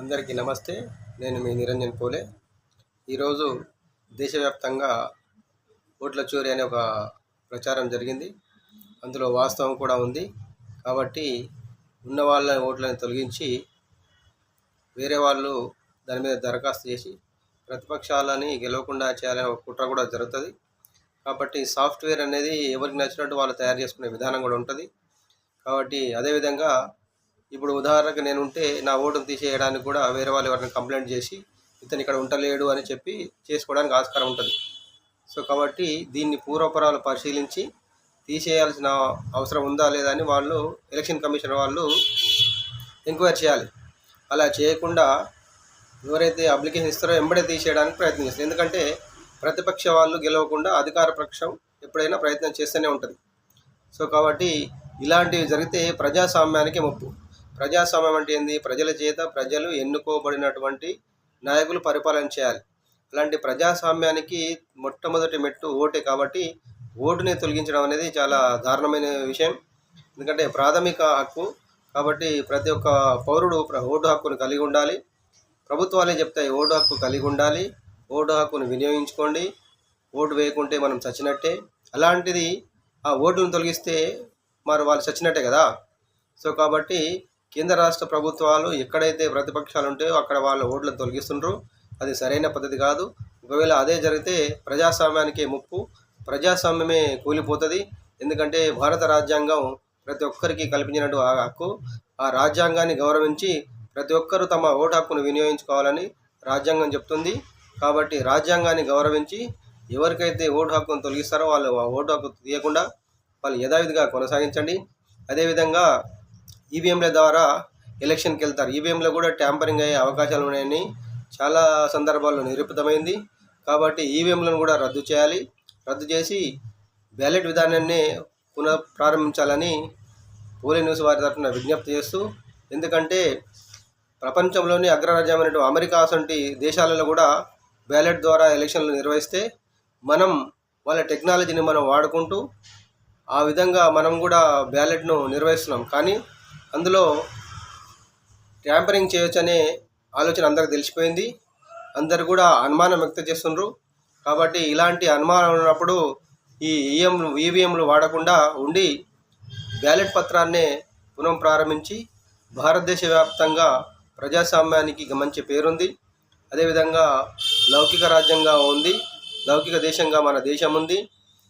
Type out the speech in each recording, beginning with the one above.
అందరికీ నమస్తే. నేను మీ నిరంజన్ పోలే. ఈరోజు దేశవ్యాప్తంగా ఓట్ల చోరీ అనే ఒక ప్రచారం జరిగింది. అందులో వాస్తవం కూడా ఉంది. కాబట్టి ఉన్న వాళ్ళ ఓట్లను తొలగించి వేరే వాళ్ళు దాని మీద దరఖాస్తు చేసి ప్రతిపక్షాలని గెలవకుండా చేయాలనే ఒక కుట్ర కూడా జరుగుతుంది. కాబట్టి సాఫ్ట్వేర్ అనేది ఎవరికి నచ్చినట్టు వాళ్ళు తయారు చేసుకునే విధానం కూడా ఉంటుంది. కాబట్టి అదేవిధంగా ఇప్పుడు ఉదాహరణకు నేను ఉంటే నా ఓటును తీసేయడానికి కూడా వేరే వాళ్ళు ఎవరిని కంప్లైంట్ చేసి ఇతను ఇక్కడ ఉండలేడు అని చెప్పి చేసుకోవడానికి ఆస్కారం ఉంటుంది. సో కాబట్టి దీన్ని పూర్వపరాలు పరిశీలించి తీసేయాల్సిన అవసరం ఉందా లేదా అని వాళ్ళు ఎలక్షన్ కమిషన్ వాళ్ళు ఎంక్వైరీ చేయాలి. అలా చేయకుండా ఎవరైతే అప్లికేషన్ ఇస్తారో ఎంబడే తీసేయడానికి ప్రయత్నం చేస్తారు ఎందుకంటే ప్రతిపక్ష వాళ్ళు గెలవకుండా అధికార పక్షం ఎప్పుడైనా ప్రయత్నం చేస్తూనే ఉంటుంది. సో కాబట్టి ఇలాంటివి జరిగితే ప్రజాస్వామ్యానికి ముప్పు. ప్రజాస్వామ్యం అంటే ఏంది? ప్రజల చేత ప్రజలు ఎన్నుకోబడినటువంటి నాయకులు పరిపాలన చేయాలి. అలాంటి ప్రజాస్వామ్యానికి మొట్టమొదటి మెట్టు ఓటే కాబట్టి ఓటుని తొలగించడం అనేది చాలా దారుణమైన విషయం. ఎందుకంటే ప్రాథమిక హక్కు కాబట్టి ప్రతి ఒక్క పౌరుడు ఓటు హక్కును కలిగి ఉండాలి. ప్రభుత్వాలే చెప్తాయి ఓటు హక్కు కలిగి ఉండాలి. ఓటు హక్కును వినియోగించుకోండి. ఓటు వేయకుంటే మనం చచ్చినట్టే. అలాంటిది ఆ ఓటును తొలగిస్తే మరి వాళ్ళు చచ్చినట్టే కదా. సో కాబట్టి కేంద్ర రాష్ట్ర ప్రభుత్వాలు ఎక్కడైతే ప్రతిపక్షాలు ఉంటాయో అక్కడ వాళ్ళ ఓట్లను తొలగిస్తుండ్రు. అది సరైన పద్ధతి కాదు. ఒకవేళ అదే జరిగితే ప్రజాస్వామ్యానికి ముప్పు ప్రజాస్వామ్యమే కూలిపోతుంది. ఎందుకంటే భారత రాజ్యాంగం ప్రతి ఒక్కరికి కల్పించినట్టు ఆ హక్కు. ఆ రాజ్యాంగాన్ని గౌరవించి ప్రతి ఒక్కరూ తమ ఓటు హక్కును వినియోగించుకోవాలని రాజ్యాంగం చెప్తుంది. కాబట్టి రాజ్యాంగాన్ని గౌరవించి ఎవరికైతే ఓటు హక్కును తొలగిస్తారో వాళ్ళు ఆ ఓటు హక్కు తీయకుండా వాళ్ళు యథావిధిగా కొనసాగించండి. అదేవిధంగా ఈవీఎంల ద్వారా ఎలక్షన్కి వెళ్తారు. ఈవీఎంలో కూడా ట్యాంపరింగ్ అయ్యే అవకాశాలు ఉన్నాయని చాలా సందర్భాల్లో నిరూపితమైంది. కాబట్టి ఈవీఎంలను కూడా రద్దు చేయాలి. రద్దు చేసి బ్యాలెట్ విధానాన్ని పునః ప్రారంభించాలని పోలీ న్యూస్ వారి తరఫున విజ్ఞప్తి చేస్తూ ఎందుకంటే ప్రపంచంలోని అగ్రరాజ్యమైనటువంటి అమెరికా వంటి దేశాలలో కూడా బ్యాలెట్ ద్వారా ఎలక్షన్లు నిర్వహిస్తే మనం వాళ్ళ టెక్నాలజీని మనం వాడుకుంటూ ఆ విధంగా మనం కూడా బ్యాలెట్ను నిర్వహిస్తున్నాం. కానీ అందులో ట్యాంపరింగ్ చేయొచ్చనే ఆలోచన అందరికి తెలిసిపోయింది. అందరు కూడా అనుమానం వ్యక్తం చేస్తుండ్రు. కాబట్టి ఇలాంటి అనుమానం ఉన్నప్పుడు ఈ ఈఎంలు ఈవీఎంలు వాడకుండా ఉండి బ్యాలెట్ పత్రాన్నే పునః ప్రారంభించి భారతదేశ వ్యాప్తంగా ప్రజాస్వామ్యానికి మంచి పేరుంది. అదేవిధంగా లౌకిక రాజ్యంగా ఉంది. లౌకిక దేశంగా మన దేశం ఉంది.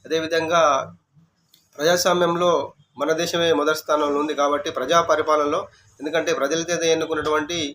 అదేవిధంగా ప్రజాస్వామ్యంలో మన దేశమే మొదటి స్థానంలో ఉంది కాబట్టి ప్రజా పరిపాలనలో ఎందుకంటే ప్రజల చేత ఎన్నుకున్నటువంటి